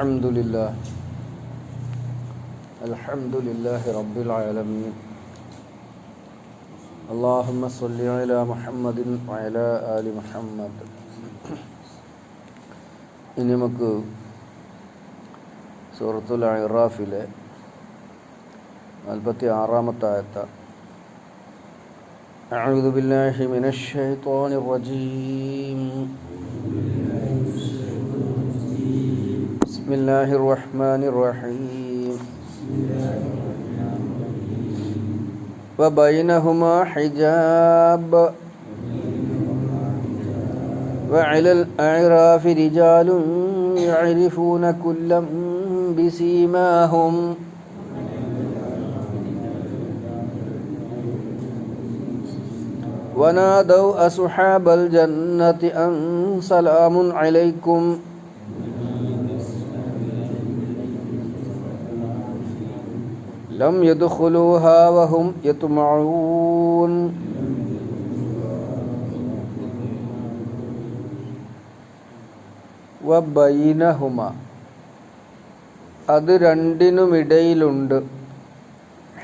الحمد لله الحمد لله رب العالمين اللهم صل على محمد وعلى آل محمد ഇനി നമുക്ക് സൂറത്തുൽ ഇറാഫിലെ നാൽപ്പത്തി ആറാമത്തെ ആയത്ത أعوذ بالله من الشيطان الرجيم بسم الله الرحمن الرحيم. وبينهما حجاب. وعلى الأعراف رجال يعرفون كلا بسيماهم. ونادوا أصحاب الجنة أن سلام عليكم. لم يدخلوها وهم يطمعون വബൈനഹുമ അത് രണ്ടിനുമിടയിലുണ്ട്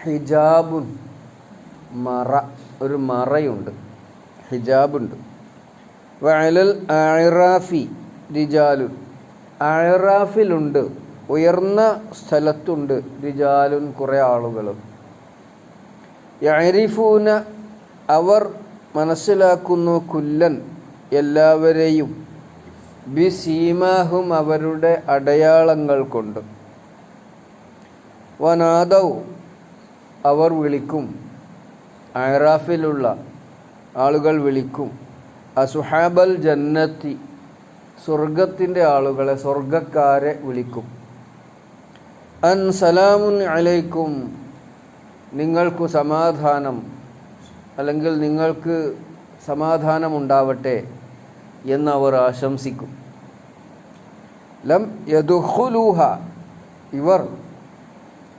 ഹിജാബുൻ മറ ഒരു മറയുണ്ട് ഹിജാബുണ്ട് വയലൽ ആയിറാഫി റിജാലുൻ ആയിറാഫിലുണ്ട് ഉയർന്ന സ്ഥലത്തുണ്ട് റിജാലുൻ കുറേ ആളുകൾ യരിഫൂന അവർ മനസ്സിലാക്കുന്നു കുല്ലൻ എല്ലാവരെയും. ബി സീമാഹും അവരുടെ അടയാളങ്ങൾ കൊണ്ട്. വനാദൗ അവർ വിളിക്കും. അയറാഫിലുള്ള ആളുകൾ വിളിക്കും. അസുഹാബൽ ജന്നത്തി സ്വർഗത്തിന്റെ ആളുകളെ സ്വർഗക്കാരെ വിളിക്കും. അൻ സലാമുൻ അലൈക്കും. നിങ്ങൾക്ക് സമാധാനം അല്ലെങ്കിൽ നിങ്ങൾക്ക് സമാധാനമുണ്ടാവട്ടെ എന്നവർ ആശംസിക്കും. ലം യദുഹുലൂഹ ഇവർ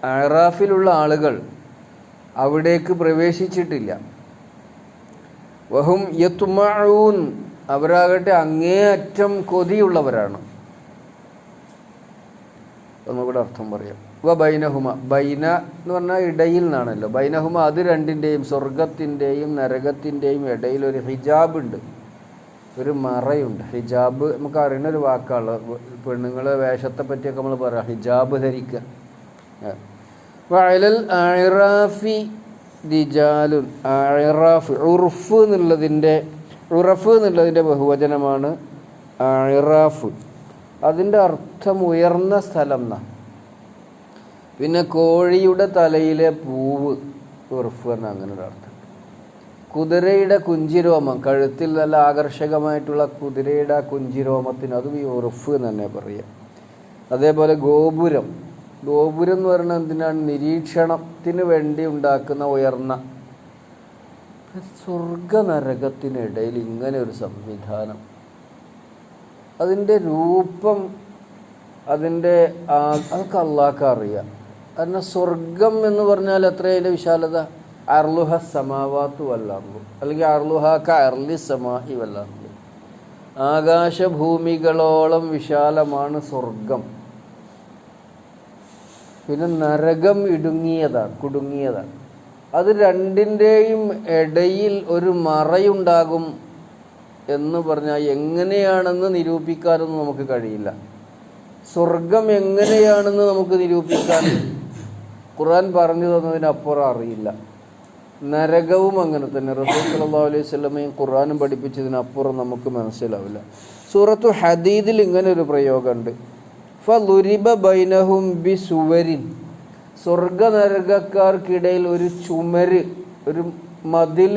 അറാഫിലുള്ള ആളുകൾ അവിടേക്ക് പ്രവേശിച്ചിട്ടില്ല. വഹും യത്തുമാഴൂൻ അവരാകട്ടെ അങ്ങേയറ്റം കൊതിയുള്ളവരാണ്. ഒന്നുകൂടെ അർത്ഥം പറയാം. വ ബൈനഹുമ ബൈന എന്ന് പറഞ്ഞാൽ ഇടയിൽ നിന്നാണല്ലോ. ബൈനഹുമ അത് രണ്ടിന്റെയും സ്വർഗത്തിന്റെയും നരകത്തിന്റെയും ഇടയിൽ ഒരു ഹിജാബ് ഉണ്ട് ഒരു മറയുണ്ട്. ഹിജാബ് നമുക്ക് അറിയുന്ന ഒരു വാക്കാണ് പെണ്ണുങ്ങളെ വേഷത്തെ പറ്റിയൊക്കെ നമ്മൾ പറയാം. ഹിജാബ് ധരിക്കുക വയലൽ ആയിറാഫി ദിജാലുൻ. ആയിറാഫ് ഉറുഫ് എന്നുള്ളതിന്റെ ഉറഫ് എന്നുള്ളതിന്റെ ബഹുവചനമാണ് ആയിറാഫ് അതിന്റെ അർത്ഥം ഉയർന്ന സ്ഥലം എന്നാ പിന്നെ കോഴിയുടെ തലയിലെ പൂവ് ഉറഫ് എന്ന അങ്ങനെ ഒരു അർത്ഥം. കുതിരയുടെ കുഞ്ചിരോമം കഴുത്തിൽ നല്ല ആകർഷകമായിട്ടുള്ള കുതിരയുടെ ആ കുഞ്ചിരോമത്തിന് അതും ഈ ഉറഫ് തന്നെ പറയാം. അതേപോലെ ഗോപുരം. ഗോപുരം എന്ന് പറയുന്നത് എന്തിനാണ്? നിരീക്ഷണത്തിന് വേണ്ടി ഉണ്ടാക്കുന്ന ഉയർന്ന സ്വർഗ നരകത്തിനിടയിൽ ഇങ്ങനെ ഒരു സംവിധാനം. അതിന്റെ രൂപം അതിന്റെ അതൊക്കെ അള്ളാഹ്ക്ക് അറിയാം. കാരണം സ്വർഗം എന്ന് പറഞ്ഞാൽ എത്രയതിന്റെ വിശാലത? അർലുഹ സമാവാത്തു വല്ലാർന്നു അല്ലെങ്കിൽ അർലുഹ അർലി സമാഹി വല്ലാർന്നു ആകാശഭൂമികളോളം വിശാലമാണ് സ്വർഗം. പിന്നെ നരകം ഇടുങ്ങിയതാണ് കുടുങ്ങിയതാണ് അത് രണ്ടിന്റെയും ഇടയിൽ ഒരു മറയുണ്ടാകും. എന്ന് പറഞ്ഞാൽ എങ്ങനെയാണെന്ന് നിരൂപിക്കാനൊന്നും നമുക്ക് കഴിയില്ല. സ്വർഗം എങ്ങനെയാണെന്ന് നമുക്ക് നിരൂപിക്കാൻ ഖുർആൻ പറഞ്ഞു തന്നതിനപ്പുറം അറിയില്ല. നരകവും അങ്ങനെ തന്നെ. റസൂൽ സല്ലാ അലൈഹി സ്വലമയും ഖുർആനും പഠിപ്പിച്ചതിനപ്പുറം നമുക്ക് മനസ്സിലാവില്ല. സൂറത്തു ഹദീദിൽ ഇങ്ങനെ ഒരു പ്രയോഗമുണ്ട്. ഫലുരിബ ബൈനഹും ബി സുവരിൻ സ്വർഗ നരകക്കാർക്കിടയിൽ ഒരു ചുമര് ഒരു മതിൽ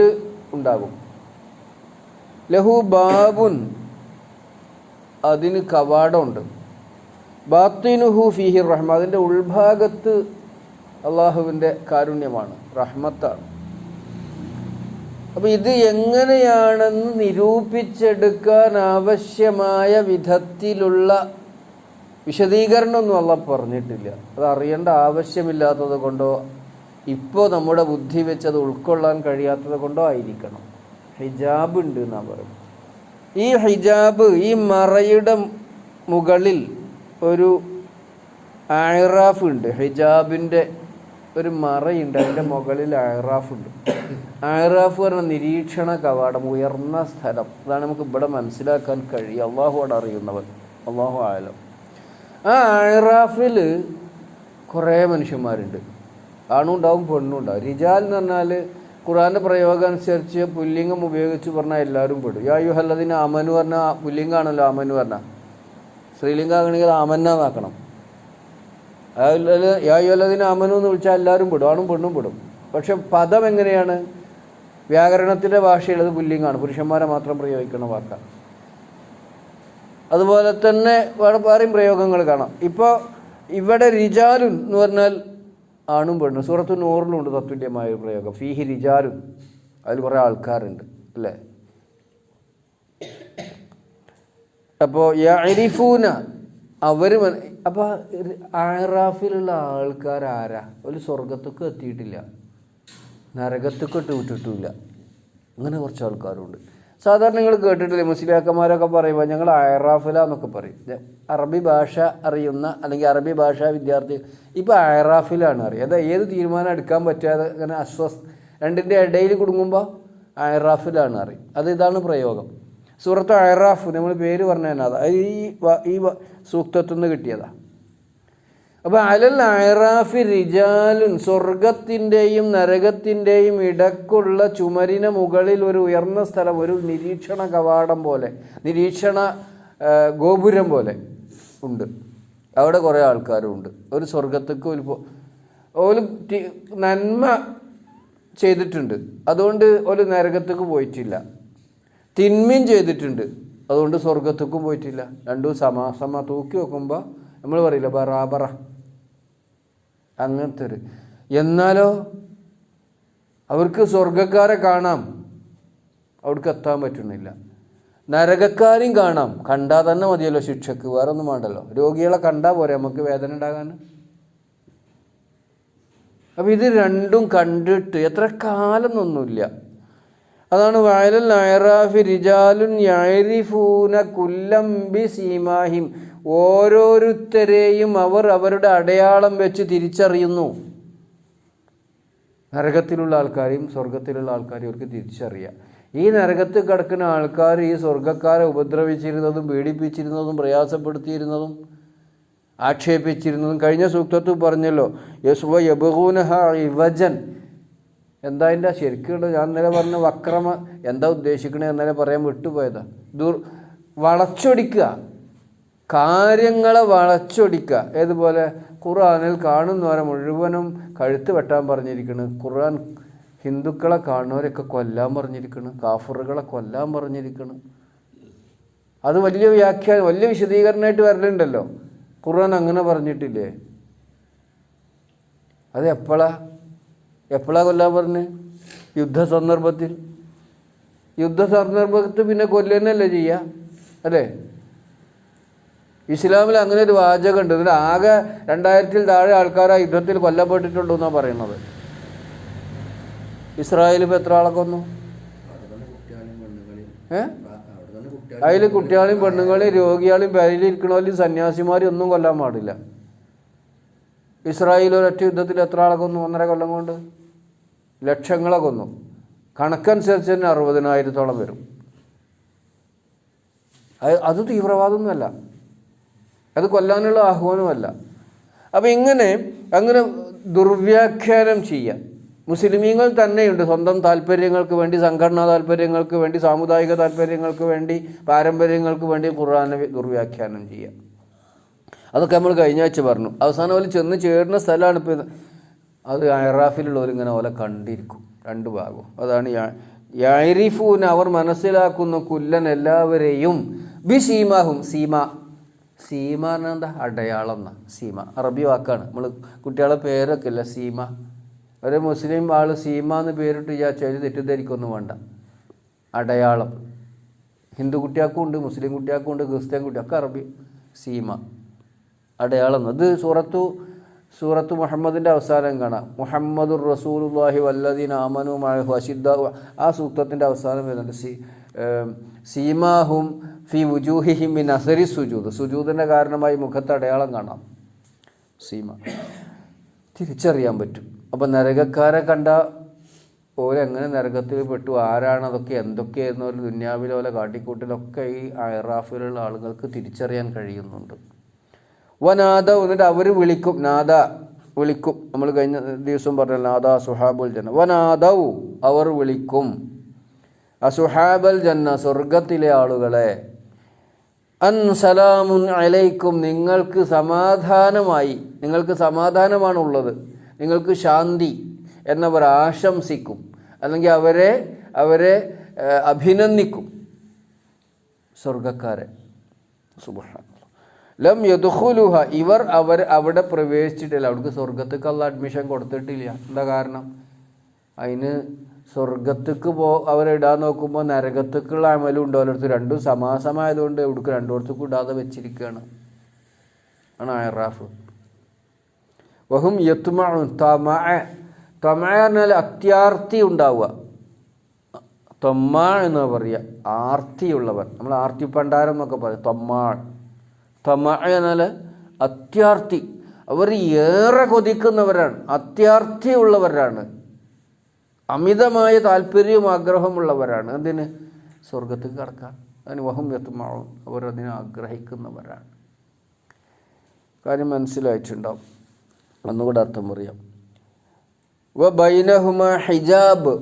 ഉണ്ടാകും. ലഹു ബാബുൻ. അതിന് കവാടമുണ്ട്. ബാത്തിനുഹു ഫിഹിർ റഹ്മ. അതിന്റെ ഉൾഭാഗത്ത് അള്ളാഹുവിന്റെ കാരുണ്യമാണ് റഹ്മത്താണ്. അപ്പോൾ ഇത് എങ്ങനെയാണെന്ന് നിരൂപിച്ചെടുക്കാൻ ആവശ്യമായ വിധത്തിലുള്ള വിശദീകരണമൊന്നും അല്ല പറഞ്ഞിട്ടില്ല. അത് അറിയേണ്ട ആവശ്യമില്ലാത്തത് കൊണ്ടോ ഇപ്പോൾ നമ്മുടെ ബുദ്ധി വെച്ചത് ഉൾക്കൊള്ളാൻ കഴിയാത്തത് കൊണ്ടോ ആയിരിക്കണം. ഹിജാബ് ഉണ്ട് എന്നാണ് പറയുന്നത്. ഈ ഹിജാബ് ഈ മറയുടെ മുകളിൽ ഒരു ആയിറാഫ് ഉണ്ട് ഹിജാബിന്റെ ഒരു മറയുണ്ട്. അതിന്റെ മുകളിൽ ആയറാഫ് ഉണ്ട് ആയറാഫ് പറഞ്ഞ നിരീക്ഷണ കവാടം ഉയർന്ന സ്ഥലം. അതാണ് നമുക്ക് ഇവിടെ മനസ്സിലാക്കാൻ കഴിയും അള്ളാഹുവാണ് അറിയുന്നവൻ. അള്ളാഹു ആയാലും ആ ആയറാഫിൽ കുറേ മനുഷ്യന്മാരുണ്ട്. ആണും ഉണ്ടാവും പെണ്ണും ഉണ്ടാവും റിജാൽ എന്ന് പറഞ്ഞാൽ ഖുറാന്റെ പ്രയോഗം അനുസരിച്ച് പുല്ലിംഗം ഉപയോഗിച്ച് പറഞ്ഞാൽ എല്ലാവരും പെടും. യാ യു ഹല്ലദിന് അമന് പറഞ്ഞാൽ പുല്ലിംഗാണല്ലോ അമന് പറഞ്ഞാൽ സ്ത്രീലിംഗം ആകണമെങ്കിൽ യു യായുല്ലതിന് അമനു എന്ന് വിളിച്ചാൽ എല്ലാവരും പെടും. ആണും പെണ്ണും പെടും. പക്ഷെ പദം എങ്ങനെയാണ്? വ്യാകരണത്തിന്റെ ഭാഷയുള്ളത് പുല്ലിംഗാണ്. പുരുഷന്മാരെ മാത്രം പ്രയോഗിക്കുന്ന വാക്കാണ് അതുപോലെ തന്നെ വേറെ വേറെയും പ്രയോഗങ്ങൾ കാണാം. ഇപ്പോൾ ഇവിടെ റിജാലുൻ എന്ന് പറഞ്ഞാൽ ആണും പെണ്ണും. സൂറത്തു നൂറിലുണ്ട് തത്തുല്യമായ ഒരു പ്രയോഗം. ഫീഹി റിജാലുൻ അതിൽ കുറേ ആൾക്കാരുണ്ട് അല്ലേ? അപ്പോൾ യരിഫൂന അവർ അപ്പോൾ ആറാഫിലുള്ള ആൾക്കാർ ആരാ? ഒരു സ്വർഗത്തൊക്കെ എത്തിയിട്ടില്ല. നരകത്തൊക്കെ ഇട്ട് വിട്ടിട്ടില്ല അങ്ങനെ കുറച്ച് ആൾക്കാരുണ്ട്. സാധാരണ നിങ്ങൾ കേട്ടിട്ടില്ലേ മുസ്ലിയാക്കന്മാരൊക്കെ പറയുമ്പോൾ ഞങ്ങൾ അയറാഫിലാന്നൊക്കെ പറയും. ഇത് അറബി ഭാഷ അറിയുന്ന അല്ലെങ്കിൽ അറബി ഭാഷാ വിദ്യാർത്ഥി ഇപ്പോൾ അയറാഫിലാണ് അറിയുക. അതായത് ഏത് തീരുമാനം എടുക്കാൻ പറ്റാതെ അങ്ങനെ അസ്വസ് രണ്ടിന്റെ ഇടയിൽ കുടുങ്ങുമ്പോൾ അയറാഫിലാണ് അറിയും അത് ഇതാണ് പ്രയോഗം. സൂറത്ത് അയറാഫ് നമ്മൾ പേര് പറഞ്ഞാൽ അതാ ഈ ഈ വ- സൂക്തത്തിൽ നിന്ന് കിട്ടിയതാ. അപ്പോൾ അലൽ അയറാഫി റിജാലുൻ സ്വർഗത്തിന്റെയും നരകത്തിന്റെയും ഇടക്കുള്ള ചുമരിന് മുകളിൽ ഒരു ഉയർന്ന സ്ഥലം ഒരു നിരീക്ഷണ കവാടം പോലെ നിരീക്ഷണ ഗോപുരം പോലെ ഉണ്ട്. അവിടെ കുറേ ആൾക്കാരുണ്ട്. ഒരു സ്വർഗത്തേക്ക് ഒരു ഒരു നന്മ ചെയ്തിട്ടുണ്ട്. അതുകൊണ്ട് ഒരു നരകത്തേക്ക് പോയിട്ടില്ല. തിന്മയും ചെയ്തിട്ടുണ്ട്. അതുകൊണ്ട് സ്വർഗത്തേക്കും പോയിട്ടില്ല. രണ്ടും സമാസമ തൂക്കി വെക്കുമ്പോൾ നമ്മൾ പറയില്ല ബറാബറ അങ്ങനത്തെ എന്നാലോ അവർക്ക് സ്വർഗക്കാരെ കാണാം. അവർക്ക് എത്താൻ പറ്റുന്നില്ല. നരകക്കാരെയും കാണാം. കണ്ടാൽ തന്നെ മതിയല്ലോ ശിക്ഷക്ക്. വേറെ ഒന്നും വേണ്ടല്ലോ. രോഗികളെ കണ്ടാൽ പോരെ നമുക്ക് വേദന ഉണ്ടാകാൻ. അപ്പം ഇത് രണ്ടും കണ്ടിട്ട് എത്ര കാലം എന്നൊന്നുമില്ല അതാണ് വയലൽ നയറാഫി റിജാലുൻ യരിഫൂന കുല്ലം ബി സീമാഹിം. ഓരോരുത്തരെയും അവർ അവരുടെ അടയാളം വെച്ച് തിരിച്ചറിയുന്നു. നരകത്തിലുള്ള ആൾക്കാരെയും സ്വർഗത്തിലുള്ള ആൾക്കാരെയും അവർക്ക് തിരിച്ചറിയാം. ഈ നരകത്ത് കിടക്കുന്ന ആൾക്കാർ ഈ സ്വർഗക്കാരെ ഉപദ്രവിച്ചിരുന്നതും പീഡിപ്പിച്ചിരുന്നതും പ്രയാസപ്പെടുത്തിയിരുന്നതും ആക്ഷേപിച്ചിരുന്നതും കഴിഞ്ഞ സൂക്തത്തിൽ പറഞ്ഞല്ലോ യസുവ യബഹൂനഹ ഇവജൻ. എന്താ അതിന്റെ ശരിക്കും ഞാൻ ഇന്നലെ പറഞ്ഞ വക്രമ എന്താ ഉദ്ദേശിക്കണേ എന്നലെ പറയാൻ വിട്ടുപോയതാ. ദുർ വളച്ചൊടിക്കുക. കാര്യങ്ങളെ വളച്ചൊടിക്കുക. ഏതുപോലെ? ഖുർആനിൽ കാണുന്നവരെ മുഴുവനും കഴുത്ത് വെട്ടാൻ പറഞ്ഞിരിക്കുന്നു ഖുർആൻ ഹിന്ദുക്കളെ കാണുന്നവരൊക്കെ കൊല്ലാൻ പറഞ്ഞിരിക്കുന്നു കാഫറുകളെ കൊല്ലാൻ പറഞ്ഞിരിക്കുന്നു അത് വലിയ വ്യാഖ്യാനം വലിയ വിശദീകരണമായിട്ട് വരലുണ്ടല്ലോ. ഖുർആൻ അങ്ങനെ പറഞ്ഞിട്ടില്ലേ? അത് എപ്പോഴാ എപ്പോഴാ കൊല്ലാൻ പറഞ്ഞ്? യുദ്ധ സന്ദർഭത്തിൽ യുദ്ധ സന്ദർഭത്തിൽ പിന്നെ കൊല്ലുന്നല്ലേ ചെയ്യുക അല്ലേ? ഇസ്ലാമിൽ അങ്ങനെ ഒരു വാചകമുണ്ട്. ഇതിൽ ആകെ രണ്ടായിരത്തിൽ താഴെ ആൾക്കാർ ആ യുദ്ധത്തിൽ കൊല്ലപ്പെട്ടിട്ടുള്ളൂ എന്നാണ് പറയുന്നത്. ഇസ്രായേൽ ഇപ്പോൾ എത്ര ആളെ കൊന്നു? ഏഹ് അതിൽ കുട്ടികളെയും പെണ്ണുങ്ങളെയും രോഗികളെയും പേരിലിരിക്കണവരെയും സന്യാസിമാരും ഒന്നും കൊല്ലാൻ പാടില്ല. ഇസ്രായേൽ ഒരൊറ്റ യുദ്ധത്തിൽ എത്ര ആളെ കൊന്നു? ഒന്നര കൊല്ലം കൊണ്ട്? ലക്ഷങ്ങളെ കൊന്നു. കണക്കനുസരിച്ച് തന്നെ അറുപതിനായിരത്തോളം വരും. അത് തീവ്രവാദമൊന്നുമല്ല. അത് കൊല്ലാനുള്ള ആഹ്വാനമല്ല. അപ്പം ഇങ്ങനെ അങ്ങനെ ദുർവ്യാഖ്യാനം ചെയ്യാം. മുസ്ലിമീങ്ങൾ തന്നെയുണ്ട്. സ്വന്തം താല്പര്യങ്ങൾക്ക് വേണ്ടി സംഘടനാ താല്പര്യങ്ങൾക്ക് വേണ്ടി സാമുദായിക താല്പര്യങ്ങൾക്ക് വേണ്ടി പാരമ്പര്യങ്ങൾക്ക് വേണ്ടി ഖുർആാനെ ദുർവ്യാഖ്യാനം ചെയ്യുക അതൊക്കെ നമ്മൾ കഴിഞ്ഞ ആഴ്ച പറഞ്ഞു. അവസാനം പോലെ ചെന്ന് ചേരുന്ന സ്ഥലമാണ് ഇപ്പോൾ അത് അയറാഫിലുള്ളവരിങ്ങനെ ഓലെ കണ്ടിരിക്കും. രണ്ട് ഭാഗവും. അതാണ് യൈരിഫൂൻ അവർ മനസ്സിലാക്കുന്ന കുല്ലൻ എല്ലാവരെയും ബി സീമാഹും സീമ സീമ പറഞ്ഞാൽ എന്താ? അടയാളം എന്നാ. സീമ. അറബി വാക്കാണ്. നമ്മൾ കുട്ടികളെ പേരൊക്കെ ഇല്ല? സീമ. ഒരു മുസ്ലിം ആൾ സീമ എന്ന് പേരിട്ട് വിചാരിച്ചാൽ തെറ്റിദ്ധരിക്കൊന്നും വേണ്ട. അടയാളം. ഹിന്ദു കുട്ടിയാക്കും ഉണ്ട് മുസ്ലിം കുട്ടിയാക്കും ഉണ്ട് ക്രിസ്ത്യൻ കുട്ടിയൊക്കെ അറബി. സീമ. അടയാളം. അത് സൂറത്തു സൂറത്ത് മുഹമ്മദിന്റെ അവസാനം കാണാം. മുഹമ്മദുർ റസൂലുല്ലാഹി വല്ലദീൻ ആമനു മഹു അഷിദ്ദ ആ സൂക്തത്തിന്റെ അവസാനം വരുന്നുണ്ട്. സി സീമാഹും ഫി വുജൂഹിഹിം മിൻ അസരി സുജൂദ്. സുജൂദിന്റെ കാരണമായി മുഖത്ത് അടയാളം കാണാം. സീമ. തിരിച്ചറിയാൻ പറ്റും. അപ്പം നരകക്കാരെ കണ്ട ഓരെങ്ങനെ നരകത്തിൽ പെട്ടു? ആരാണതൊക്കെ എന്തൊക്കെയായിരുന്നു ഒരു ദുന്യാവിലെ പോലെ കാട്ടിക്കൂട്ടിലൊക്കെ ഈ അയറാഫിലുള്ള ആളുകൾക്ക് തിരിച്ചറിയാൻ കഴിയുന്നുണ്ട്. വനാദ എന്നിട്ട് അവർ വിളിക്കും. നാദ വിളിക്കും. നമ്മൾ കഴിഞ്ഞ ദിവസം പറഞ്ഞല്ലോ നാദ സുഹാബുൽ ജന വനാദൗ അവർ വിളിക്കും. അസുഹാബൽ ജന്ന സ്വർഗത്തിലെ ആളുകളെ. അൻ സലാമുൻ അലൈക്കും നിങ്ങൾക്ക് സമാധാനമായി നിങ്ങൾക്ക് സമാധാനമാണുള്ളത് നിങ്ങൾക്ക് ശാന്തി എന്നവർ ആശംസിക്കും അല്ലെങ്കിൽ അവരെ അവരെ അഭിനന്ദിക്കും. സ്വർഗക്കാരെ. ലം യദുഹുലുഹ ഇവർ അവർ അവിടെ പ്രവേശിച്ചിട്ടില്ല. അവർക്ക് സ്വർഗത്തേക്കുള്ള അഡ്മിഷൻ കൊടുത്തിട്ടില്ല. എന്താ കാരണം? അതിന് സ്വർഗത്തേക്ക് പോ അവരിടാൻ നോക്കുമ്പോൾ നരകത്തേക്കുള്ള അമലും ഉണ്ട് ഓരോരുത്തർ. രണ്ടും സമാസമായതുകൊണ്ട് എവിടേക്ക് രണ്ടോടത്തേക്കും ഇടാതെ വെച്ചിരിക്കുകയാണ് ആണ് അയറാഫ്. വഹും യത്മ തമ തമ എന്നാൽ അത്യാർത്തി ഉണ്ടാവുക. തൊമ്മ എന്ന് പറയുക ആർത്തിയുള്ളവൻ. നമ്മൾ ആർത്തി പണ്ടാരം എന്നൊക്കെ പറയും. തൊമ്മാൾ തൊമ്മ എന്നാൽ അത്യാർത്തി. അവർ ഏറെ കൊതിക്കുന്നവരാണ്. അത്യാർത്തിയുള്ളവരാണ്. അമിതമായ താല്പര്യവും ആഗ്രഹമുള്ളവരാണ് എന്തിന്? സ്വർഗത്തിൽ കടക്കാൻ അതിന് വഹം എത്തുമാവും അവർ അതിനെ ആഗ്രഹിക്കുന്നവരാണ്. കാര്യം മനസ്സിലായിട്ടുണ്ടാവും. ഒന്നുകൂടെ അർത്ഥം പറയാം. വ ബൈനഹുമ ഹിജാബ്.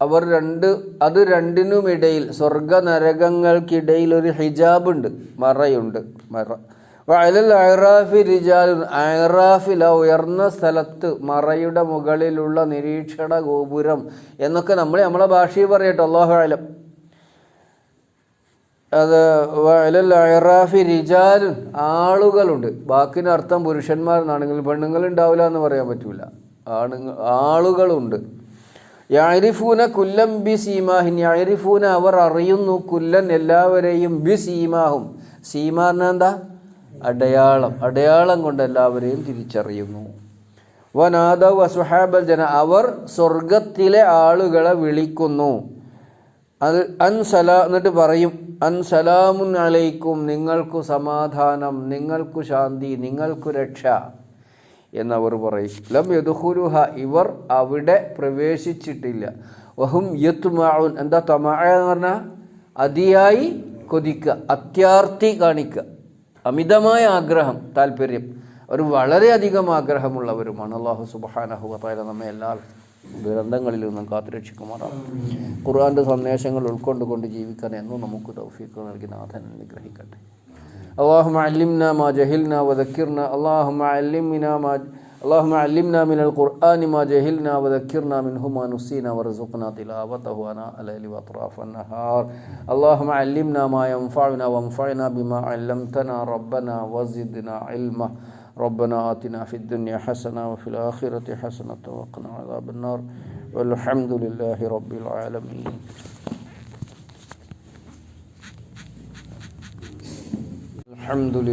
അവർ രണ്ട് അത് രണ്ടിനുമിടയിൽ സ്വർഗ നരകങ്ങൾക്കിടയിൽ ഒരു ഹിജാബ് ഉണ്ട് മറയുണ്ട്. മറ റിജാലുൻ ഉയർന്ന സ്ഥലത്ത് മറയുടെ മുകളിലുള്ള നിരീക്ഷണ ഗോപുരം എന്നൊക്കെ നമ്മൾ നമ്മളെ ഭാഷയിൽ പറയട്ടെ അള്ളാഹു അത് വയലൽ റിജാലുൻ ആളുകളുണ്ട്. ബാക്കിന് അർത്ഥം പുരുഷന്മാർ എന്നാണെങ്കിൽ പെണ്ണുങ്ങൾ ഉണ്ടാവില്ല എന്ന് പറയാൻ പറ്റൂല. ആണുങ്ങൾ ആളുകളുണ്ട്. യാരിഫൂന കുല്ലം ബി സീമാഹിൻ. യാരിഫൂന അവർ അറിയുന്നു കുല്ലൻ എല്ലാവരെയും ബി സീമാഹും. സീമാറിന് എന്താ? അടയാളം അടയാളം കൊണ്ട് എല്ലാവരെയും തിരിച്ചറിയുന്നു. വനാദവ് അസുഹാബൽ ജന അവർ സ്വർഗത്തിലെ ആളുകളെ വിളിക്കുന്നു. അത് അൻ സലാ എന്നിട്ട് പറയും അൻ സലാമുൻ അലൈക്കും നിങ്ങൾക്കു സമാധാനം നിങ്ങൾക്കു ശാന്തി നിങ്ങൾക്കു രക്ഷ. എന്നവർ പറയും ലം യദുഹുലുഹ ഇവർ അവിടെ പ്രവേശിച്ചിട്ടില്ല. വഹും യത്മാഉൻ എന്താ തമാ എന്ന് പറഞ്ഞാൽ അതിയായി കൊതിക്കുക അത്യാർത്തി കാണിക്കുക. അമിതമായ ആഗ്രഹം താല്പര്യം അവർ വളരെയധികം ആഗ്രഹമുള്ളവരുമാണ് അള്ളാഹു സുബാനഹുല നമ്മെ എല്ലാ ദുരന്തങ്ങളിൽ നിന്നും കാത്തുരക്ഷിക്കുമാറാണ്. ഖുർആാന്റെ സന്ദേശങ്ങൾ ഉൾക്കൊണ്ടുകൊണ്ട് ജീവിക്കാൻ എന്നും നമുക്ക് തൗഫീഖ് നൽകി നാഥൻ അനുഗ്രഹിക്കട്ടെ. അള്ളാഹു അല്ലിംന മാ ജഹിൽന വദക്കിർന അള്ളാഹു അല്ലിമിന മാ اللهم علمنا من القرآن ما جهلنا وذكرنا منه ما نسينا وارزقنا تلاوته. أنا الليل وأطراف النهار. اللهم علمنا ما ينفعنا وانفعنا بما علمتنا. ربنا وزدنا علما. ربنا آتنا في الدنيا حسنة وفي الآخرة حسنة وقنا عذاب النار. والحمد لله رب العالمين. الحمد لله.